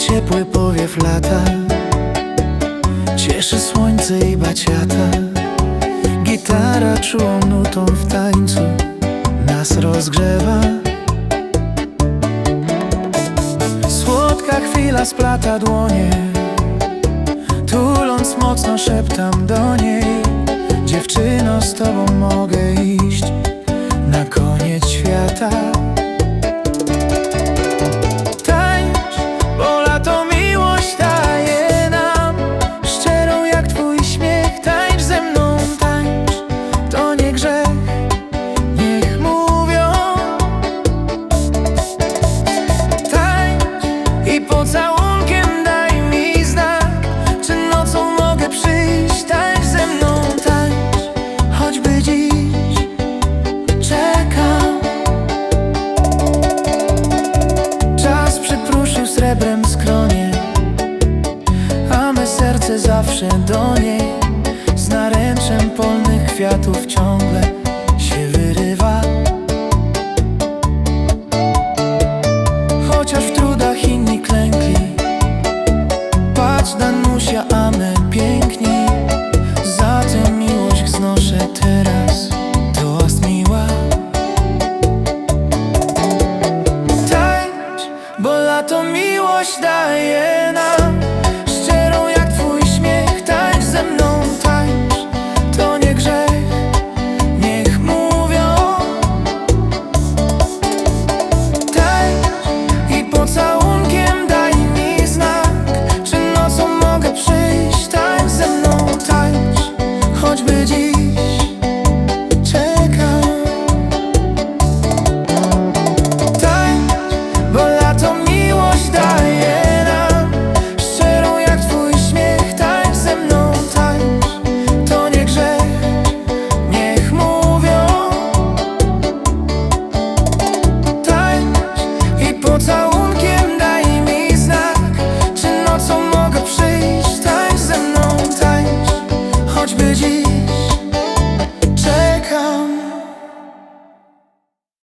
ciepły powiew lata. Cieszy słońce i baciata. Gitara czułą nutą w tańcu Nas rozgrzewa. Słodka chwila splata dłonie. Tuląc mocno szeptam do niej. Dziewczyno, z tobą mogę iść Na koniec świata kwiatów ciągle się wyrywa. Chociaż w trudach inni klękli Patrz Danusia, a my piękni. Za tę miłość znoszę teraz Toast miła. Tańcz, bo lato miłość daje nam querer